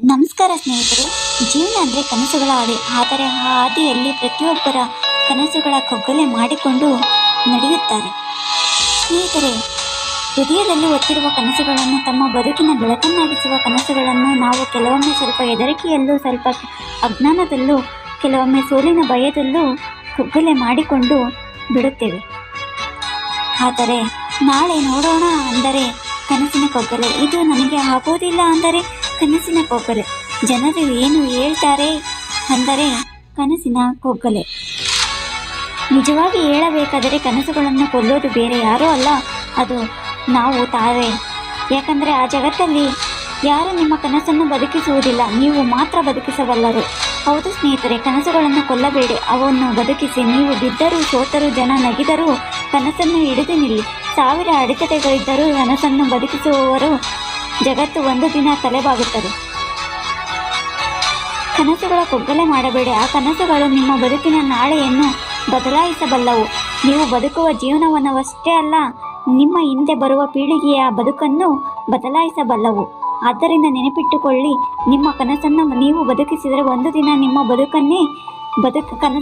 ನಮಸ್ಕಾರ ಸ್ನೇಹಿತರೆ. ಜೀವನ ಅಂದರೆ ಕನಸುಗಳ ಹಾಡಿ ಆದರೆ ಆ ಹಾದಿಯಲ್ಲಿ ಪ್ರತಿಯೊಬ್ಬರ ಕನಸುಗಳ ಕೊಗ್ಗಲೆ ಮಾಡಿಕೊಂಡು ನಡೆಯುತ್ತಾರೆ. ಸ್ನೇಹಿತರೆ, ಹೃದಯದಲ್ಲಿ ಒತ್ತಿರುವ ಕನಸುಗಳನ್ನು ತಮ್ಮ ಬದುಕಿನ ಬೆಳಕನ್ನಾಗಿಸುವ ಕನಸುಗಳನ್ನು ನಾವು ಕೆಲವೊಮ್ಮೆ ಸ್ವಲ್ಪ ಹೆದರಿಕೆಯಲ್ಲೂ, ಸ್ವಲ್ಪ ಅಜ್ಞಾನದಲ್ಲೂ, ಕೆಲವೊಮ್ಮೆ ಸೋಲಿನ ಭಯದಲ್ಲೂ ಕುಗ್ಗಲೆ ಮಾಡಿಕೊಂಡು ಬಿಡುತ್ತೇವೆ. ಆದರೆ ನಾಳೆ ನೋಡೋಣ ಅಂದರೆ ಕನಸಿನ ಕೊಗ್ಗಲೆ. ಇದು ನನಗೆ ಆಗೋದಿಲ್ಲ ಅಂದರೆ ಕನಸಿನ ಕೊಗ್ಗಲೆ ಜನರು ಏನು ಹೇಳ್ತಾರೆ ಅಂದರೆ ಕನಸಿನ ಕೊಗ್ಗಲೆ ನಿಜವಾಗಿ ಹೇಳಬೇಕಾದರೆ ಕನಸುಗಳನ್ನು ಕೊಲ್ಲೋದು ಬೇರೆ ಯಾರೂ ಅಲ್ಲ. ಅದು ನಾವು ತಾವೇ. ಯಾಕಂದರೆ ಆ ಜಗತ್ತಲ್ಲಿ ಯಾರು ನಿಮ್ಮ ಕನಸನ್ನು ಬದುಕಿಸುವುದಿಲ್ಲ, ನೀವು ಮಾತ್ರ ಬದುಕಿಸಬಲ್ಲರು. ಹೌದು ಸ್ನೇಹಿತರೆ, ಕನಸುಗಳನ್ನು ಕೊಲ್ಲಬೇಡಿ. ಅವನ್ನು ಬದುಕಿಸಿ, ನೀವು ಬಿದ್ದರೂ ಸೋತರೂ, ಜನ ನಗಿದರೂ ಕನಸನ್ನು ಹಿಡಿದು ನಿಲ್ಲಿ. ಸಾವಿರ ಅಡೆತಡೆಗಳಿದ್ದರೂ ಕನಸನ್ನು ಬದುಕಿಸುವವರು ಜಗತ್ತು ಒಂದು ದಿನ ತಲೆಬಾಗುತ್ತದೆ. ಕನಸುಗಳ ಕೊಗ್ಗಲೆ ಮಾಡಬೇಡಿ. ಆ ಕನಸುಗಳು ನಿಮ್ಮ ಬದುಕಿನ ನಾಳೆಯನ್ನು ಬದಲಾಯಿಸಬಲ್ಲವು. ನೀವು ಬದುಕುವ ಜೀವನವನ್ನವಷ್ಟೇ ಅಲ್ಲ, ನಿಮ್ಮ ಹಿಂದೆ ಬರುವ ಪೀಳಿಗೆಯ ಬದುಕನ್ನು ಬದಲಾಯಿಸಬಲ್ಲವು. ಆದ್ದರಿಂದ ನೆನಪಿಟ್ಟುಕೊಳ್ಳಿ, ನಿಮ್ಮ ಕನಸನ್ನು ನೀವು ಬದುಕಿಸಿದರೆ ಒಂದು ದಿನ ನಿಮ್ಮ ಬದುಕನ್ನೇ ಬದುಕು ಕನಸು